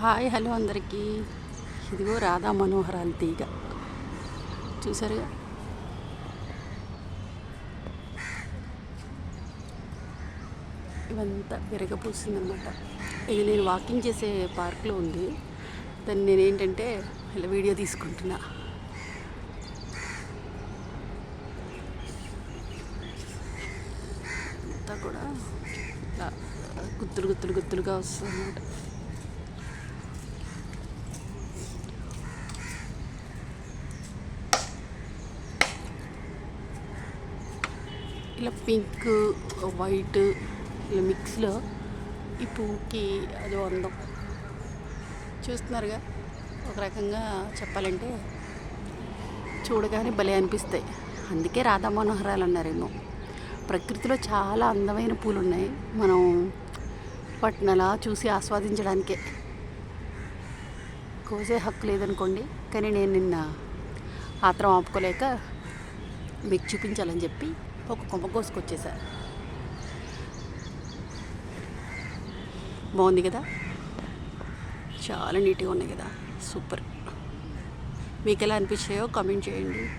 Hi hello అందరికీ. ఇదిగో రాధా మనోహరాల తీగ. చూసారుగా? ఇవంతా విరగపూసిందనమాట. ఇది నేను వాకింగ్ చేసే పార్క్లో ఉంది. దాన్ని నేను ఏంటంటే ఇలా వీడియో తీసుకుంటున్నా. అంతా కూడా గుత్తులు గుత్తులు గుత్తులుగా వస్తుంది అన్నమాట ఇలా పింక్ వైట్ ఇలా మిక్స్లో ఈ పువ్వుకి అదో అందం చూస్తున్నారుగా? ఒక రకంగా చెప్పాలంటే చూడగానే భలే అనిపిస్తాయి. అందుకే రాధా మనోహరాలు అన్నారేమో. ప్రకృతిలో చాలా అందమైన పూలు ఉన్నాయి మనం వాటిని అలా చూసి ఆస్వాదించడానికే. కోసే హక్కు లేదనుకోండి. కానీ నేను నిన్న ఆత్రం ఆపుకోలేక మీకు చూపించాలని చెప్పి ఒక కొమ్మ కోసుకొచ్చేసా బాగుంది కదా? చాలా నీట్గా ఉన్నాయి కదా? సూపర్. మీకు ఎలా అనిపించాయో కామెంట్ చేయండి.